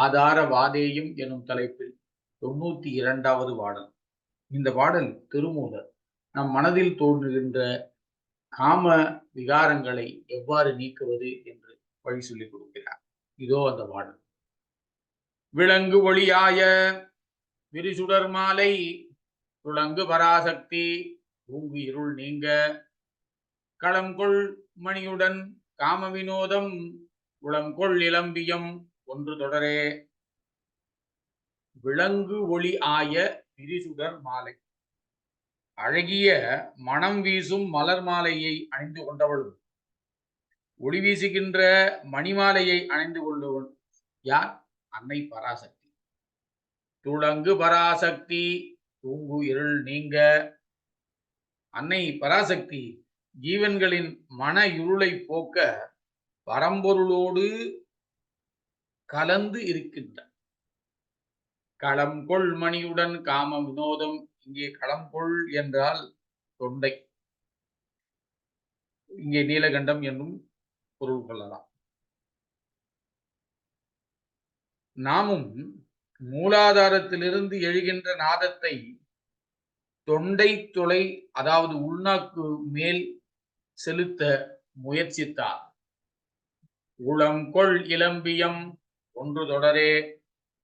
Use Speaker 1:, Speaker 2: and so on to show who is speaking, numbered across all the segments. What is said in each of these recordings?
Speaker 1: ஆதார வாதேயம் எனும் தலைப்பில் தொண்ணூத்தி இரண்டாவது பாடல். இந்த பாடல் திருமூலர். நம் மனதில் தோன்றுகின்ற காம விகாரங்களை எவ்வாறு நீக்குவது என்று வழி சொல்லிக் கொடுக்கிறார். இதோ அந்த பாடல். விலங்கு ஒளியாய விரிசுடர் மாலை துளங்கு பராசக்தி தூங்கு இருள் நீங்க களங்கொள் மணியுடன் காம வினோதம் உளங்கொள் இளம்பியம் ஒன்று தொடரே. விலங்கு ஒளி ஆய விரிசுடர் மாலை. அழகிய மனம் வீசும் மலர் மாலையை அணிந்து கொண்டவளும். ஒளி வீசுகின்ற மணிமாலையை அணிந்து கொண்டவள் யார்? அன்னை பராசக்தி. துளங்கு பராசக்தி தூங்கு இருள் நீங்க. அன்னை பராசக்தி ஜீவன்களின் மன இருளை போக்க பரம்பொருளோடு கலந்து இருக்கின்ற. களம்கொள் மணியுடன் காம வினோதம் இங்கே களம்கொள் என்றால் தொண்டை. இங்கே நீலகண்டம் என்னும் பொருள் கொள்ளலாம். நாமும் மூலாதாரத்திலிருந்து எழுகின்ற நாதத்தை தொண்டை துளை அதாவது உள்நாக்கு மேல் செலுத்த முயற்சித்தார். உளங்கொள் இளம்பியம் ஒன்று தொடரே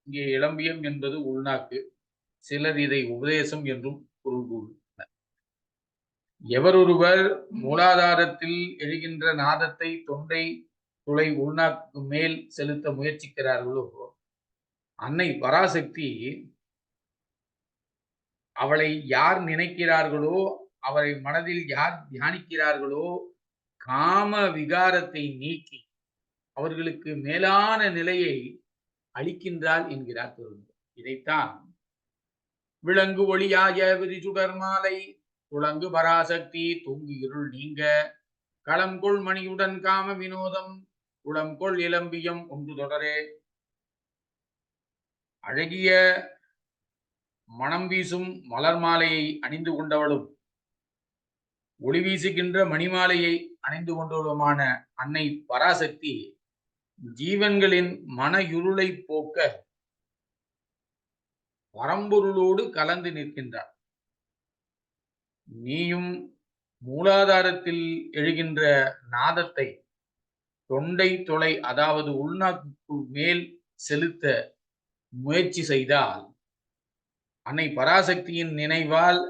Speaker 1: இங்கே இளம்பியம் என்பது உள்நாக்கு சிலர் இதை உபதேசம் என்றும் பொருள் கூறுகின்றனர். எவரொருவர் மூலாதாரத்தில் எழுகின்ற நாதத்தை தொண்டை துளை உள்நாக்கு மேல் செலுத்த முயற்சிக்கிறார்களோ அன்னை பராசக்தி அவளை யார் நினைக்கிறார்களோ அவரை மனதில் யார் தியானிக்கிறார்களோ காம விகாரத்தை நீக்கி அவர்களுக்கு மேலான நிலையை அளிக்கின்றாள் என்கிறார் திருவள்ளுவர். இதைத்தான் விலங்கு ஒளியாய விரிசுடர் மாலை துளங்கு பராசக்தி தூங்கு இருள் நீங்க களம்கொள் மணியுடன் காம வினோதம் உளம்கொள் இளம்பியம் ஒன்று தொடரே. அழகிய மனம் வீசும் மலர் மாலையை அணிந்து கொண்டவளும் ஒளி வீசுகின்ற மணிமாலையை அணிந்து கொண்டவளுமான அன்னை பராசக்தி ஜீவன்களின் மன இருளை போக்க பரம்பொருளோடு கலந்து நிற்கின்றார். நீயும் மூலாதாரத்தில் எழுகின்ற நாதத்தை தொண்டை தொலை அதாவது உள்நாக்குக்குள் மேல் செலுத்த முயற்சி செய்தால் அன்னை பராசக்தியின் நினைவால்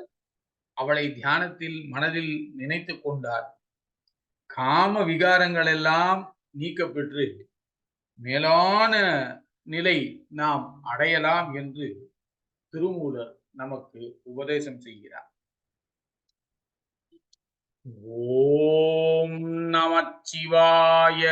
Speaker 1: அவளை தியானத்தில் மனதில் நினைத்து கொண்டார். காம விகாரங்கள் எல்லாம் நீக்கப்பெற்று மேலான நிலை நாம் அடையலாம் என்று திருமூலர் நமக்கு உபதேசம் செய்கிறார். ஓம் நமச்சிவாய